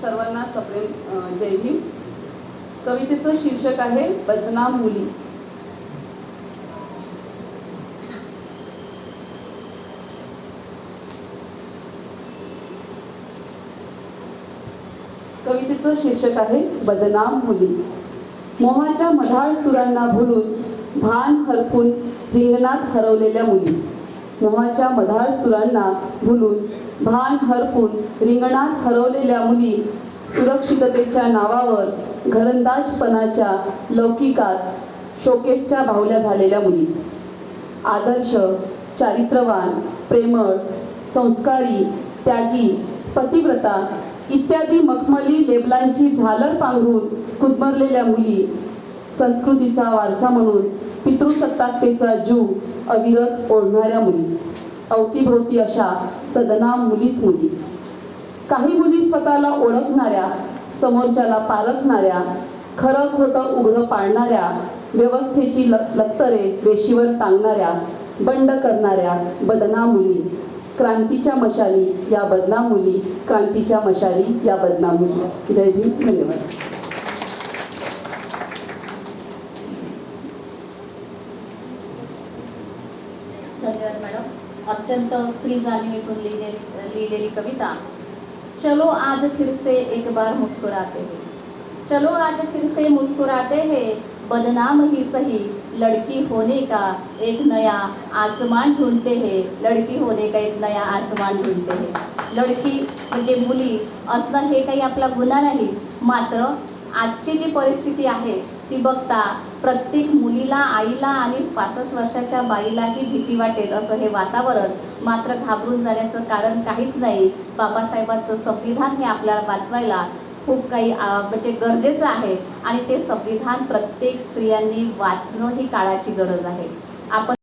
सर्वांना सप्रेम जय हिंद. कवितेचं शीर्षक आहे बदनाम मुली. कवितेचं शीर्षक आहे बदनाम मुली. मोहाच्या मधाळ सुरांना भुलून भान हरपून रिंगणात हरवलेल्या मुली. मोहाच्या मधाळ सुरांना भुलून भान हरपून रिंगणात हरवलेल्या मुली सुरक्षिततेच्या नावावर घरंदाजपणाच्या लौकिकात शोकेसच्या भावल्या झालेल्या मुली. आदर्श चारित्र्यवान प्रेमळ संस्कारी त्यागी पतिव्रता इत्यादी मखमली लेबलांची झालर पांघरून कुदमरलेल्या मुली संस्कृतीचा वारसा म्हणून पितृसत्ताकतेचा जीव अविरत ओढणाऱ्या मुली अवतीभोवती अशा सदना मुलीच मुली. काही मुली स्वतःला ओळखणाऱ्या समोरच्याला पारखणाऱ्या खरं खोटं उघडं पाळणाऱ्या व्यवस्थेची ल लक्तरे वेशीवर टांगणाऱ्या बंड करणाऱ्या बदना मुली क्रांतीच्या मशाली या बदनामुली क्रांतीच्या मशाली या बदनामुली जय भीम धन्यवाद. धन्यवाद मॅडम. अत्यंत स्त्री जाणीवेतून लिहिलेली लिहिलेली कविता. चलो आज फिर से एक बार मुस्कुराते हैं. चलो आज फिर से मुस्कुराते हैं. बदनाम ही सही लड़की होने का एक नया आसमान ढूंढते हैं. लड़की होने का एक नया आसमान ढूंढते हैं. लड़की म्हणजे मुली असणं हे काही आपला गुन्हा नाही. मात्र आजची जी परिस्थिती आहे ती बघता प्रत्येक मुलीला आईला आणि पासष्ट वर्षाच्या बाईलाही भीती वाटेल असं हे वातावरण मात्र घाबरून जाण्याचं कारण काहीच नाही. बाबासाहेबांचं संविधान हे आपल्याला वाचवायला खूप काही म्हणजे गरजेचं आहे आणि ते संविधान प्रत्येक स्त्रियांनी वाचणं ही काळाची गरज आहे. आपण